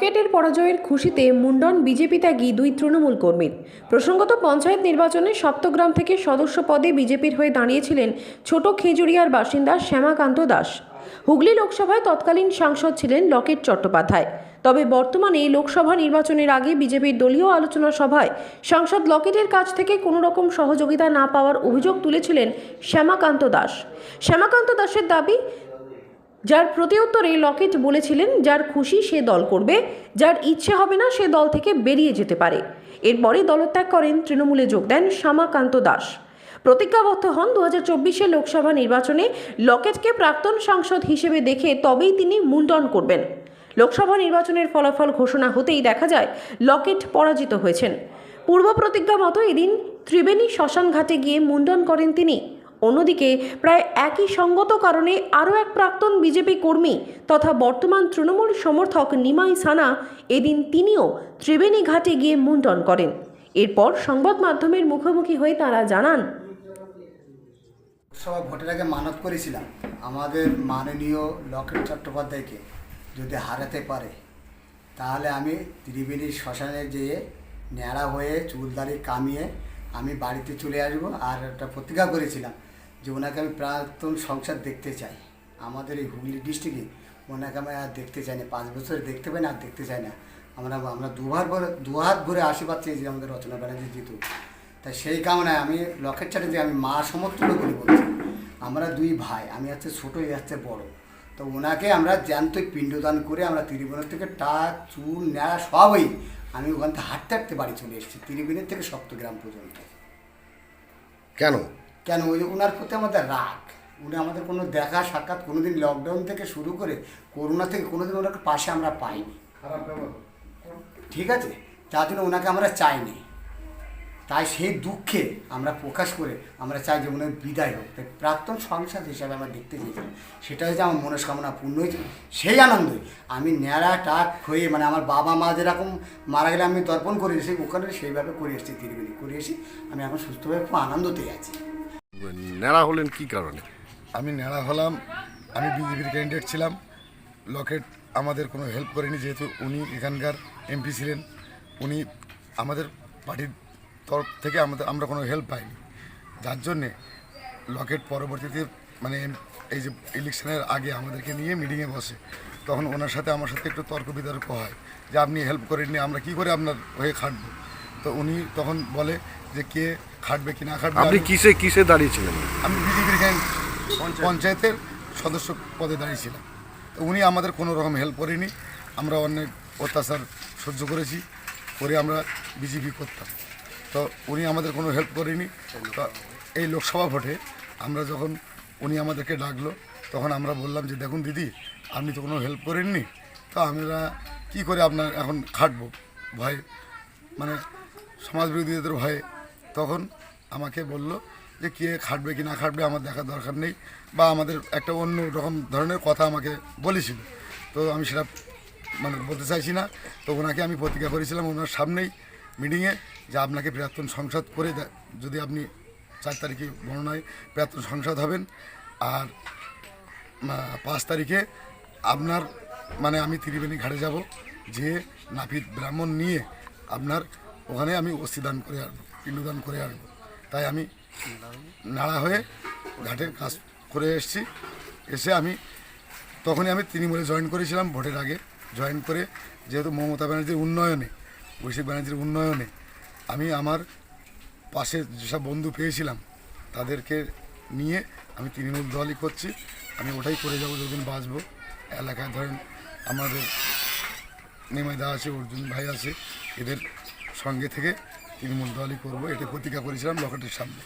লকেটের পরাজয়ের খুশিতে মুন্ডন বিজেপি ত্যাগী দুই তৃণমূল কর্মীর। প্রসঙ্গত পঞ্চায়েত নির্বাচনে সপ্তগ্রাম থেকে সদস্য পদে বিজেপির হয়ে দাঁড়িয়েছিলেন ছোট খেজুরিয়ার বাসিন্দা শ্যামাকান্ত দাস। হুগলি লোকসভায় তৎকালীন সাংসদ ছিলেন লকেট চট্টোপাধ্যায়। তবে বর্তমানে লোকসভা নির্বাচনের আগে বিজেপির দলীয় আলোচনা সভায় সাংসদ লকেটের কাছ থেকে কোনো রকম সহযোগিতা না পাওয়ার অভিযোগ তুলেছিলেন শ্যামাকান্ত দাস। শ্যামাকান্ত দাসের দাবি যার প্রতিউত্তরে লকেট বলেছিলেন, যার খুশি সে দল করবে, যার ইচ্ছে হবে না সে দল থেকে বেরিয়ে যেতে পারে। এরপরে দলত্যাগ করেন, তৃণমূলে যোগ দেন শ্যামাকান্ত দাস। প্রতিজ্ঞাবদ্ধ হন দু হাজার লোকসভা নির্বাচনে, লকেটকে প্রাক্তন সাংসদ হিসেবে দেখে তবেই তিনি মুন্ডন করবেন। লোকসভা নির্বাচনের ফলাফল ঘোষণা হতেই দেখা যায়, লকেট পরাজিত হয়েছেন। পূর্ব প্রতিজ্ঞা মতো এদিন ত্রিবেণী শ্মশানঘাটে গিয়ে মুন্ডন করেন তিনি। অন্যদিকে প্রায় একই সঙ্গত কারণে আরও এক প্রাক্তন বিজেপি কর্মী তথা বর্তমান তৃণমূল সমর্থক নিমাই সানা এদিন তিনিও ত্রিবেণী ঘাটে গিয়ে মুন্ডন করেন। এরপর সংবাদ মাধ্যমের মুখোমুখি হয়ে তারা জানান, লোকসভা ভোটের আগে মানত করেছিলাম। আমাদের মাননীয় লকেট চট্টোপাধ্যায়কে যদি হারাতে পারে, তাহলে আমি ত্রিবেণীর শ্মশানে যেয়ে ন্যাড়া হয়ে চুলদারি কামিয়ে আমি বাড়িতে চলে আসব আর একটা প্রতিজ্ঞা করেছিলাম যে ওনাকে আমি প্রাক্তন সংসার দেখতে চাই। আমাদের এই হুগলি ডিস্ট্রিক্টে ওনাকে আমি আর দেখতে চাই না, পাঁচ বছর দেখতে পাই না আর দেখতে চাই না। আমরা আমরা দুবার ভরে, দুহাত ভরে আশীর্বাদ চেয়েছি আমাদের রচনা ব্যানার্জি জিতু। তাই সেই কারণে আমি লক্ষের লকেট চ্যাটার্জি আমি মা সমর্থন করে বলছি। আমরা দুই ভাই, আমি হচ্ছে ছোটো হচ্ছে বড়। তো ওনাকে আমরা জ্যান্তই পিণ্ডদান করে আমরা ত্রিবেণীর থেকে টাক, চুল, ন্যাড়া সবই আমি ওখান থেকে হাঁটতে হাঁটতে বাড়ি চলে এসেছি ত্রিবেণীর থেকে সপ্তগ্রাম পর্যন্ত। কেন? কেন? ওই ওনার প্রতি আমাদের রাগ। উনি আমাদের কোনো দেখা সাক্ষাৎ কোনোদিন লকডাউন থেকে শুরু করে করোনা থেকে কোনোদিন ওনার পাশে আমরা পাইনি। ঠিক আছে? তার জন্য ওনাকে আমরা চাইনি। তাই সেই দুঃখে আমরা প্রকাশ করে আমরা চাই যে উনি বিদায় হোক। তাই প্রাক্তন সংসার হিসাবে আমরা দেখতে চেয়েছিলাম সেটা হচ্ছে আমার মনস্কামনা পূর্ণ হয়েছে। সেই আনন্দে আমি ন্যাড়া টাক হয়ে মানে আমার বাবা মা যেরকম মারা গেলে আমি তর্পণ করে এসেছি ওখানে সেইভাবে করে এসেছি তিরিবিলি করে এসে আমি এখন সুস্থভাবে খুব আনন্দতে আছি। নেড়া হলেন কি কারণে? আমি ন্যাড়া হলাম আমি বিজেপির ক্যান্ডিডেট ছিলাম। লকেট আমাদের কোনো হেল্প করেনি যেহেতু উনি এখানকার এমপি ছিলেন। উনি আমাদের পার্টির তরফ থেকে আমাদের আমরা কোনো হেল্প পাইনি। যার জন্যে লকেট পরবর্তীতে মানে এই যে ইলেকশনের আগে আমাদেরকে নিয়ে মিটিংয়ে বসে তখন ওনার সাথে আমার সাথে একটু তর্ক বিতর্ক হয় যে আপনি হেল্প করেননি আমরা কি করে আপনার হয়ে খাটবো? তো উনি তখন বলে যে কে খাটবে কি না খাটবে আপনি কিসে কিসে দাঁড়িয়েছিলেন আমি বিজেপির এখানে পঞ্চায়েতের সদস্য পদে দাঁড়িয়েছিলাম তো উনি আমাদের কোনো রকম হেল্প করেনি। আমরা অনেক অত্যাচার সহ্য করেছি করে আমরা বিজেপি করতাম। তো উনি আমাদের কোনো হেল্প করেনি। তো এই লোকসভা ভোটে আমরা যখন উনি আমাদেরকে ডাকলো, তখন আমরা বললাম যে, দেখুন দিদি, আপনি তো কোনো হেল্প করেননি। তো আমরা কি করে আপনার এখন খাটবো? ভয় মানে সমাজ বিরোধীদের ভয়ে তখন আমাকে বলল যে, কে খাটবে কি না খাটবে আমার দেখার দরকার নেই। বা আমাদের একটা অন্য রকম ধরনের কথা আমাকে বলেছিল। তো আমি সেটা মানে বলতে চাইছি না। তো ওনাকে আমি প্রতিজ্ঞা করেছিলাম ওনার সামনেই। মিটিংয়ে যে আপনাকে প্রাক্তন সংসদ করে যদি আপনি চার তারিখে গণনায় প্রাক্তন সংসদ হবেন আর পাঁচ তারিখে আপনার মানে আমি ত্রিবেণী ঘাটে যাব, যে নাপিত ব্রাহ্মণ নিয়ে আপনার ওখানে আমি অস্থিদান করে আসব পিণ্ডদান করে আসব। তাই আমি নাড়া হয়ে ঘাটে কাজ করে এসেছি। এসে আমি তখনই আমি তৃণমূলে জয়েন করেছিলাম ভোটের আগে। জয়েন করে যেহেতু মমতা ব্যানার্জির উন্নয়নে অভিষেক ব্যানার্জির উন্নয়নে আমি আমার পাশে যেসব বন্ধু পেয়েছিলাম, তাদেরকে নিয়ে আমি তৃণমূল দলই করছি। আমি ওটাই করে যাব, যতদিন বাঁচবো। এলাকায় ধরেন আমাদের নেমাইদা আছে, অর্জুন ভাই আছে, এদের সঙ্গে থেকে তৃণমূল দলই করব। এটা প্রতিজ্ঞা করেছিলাম লকেটের সামনে।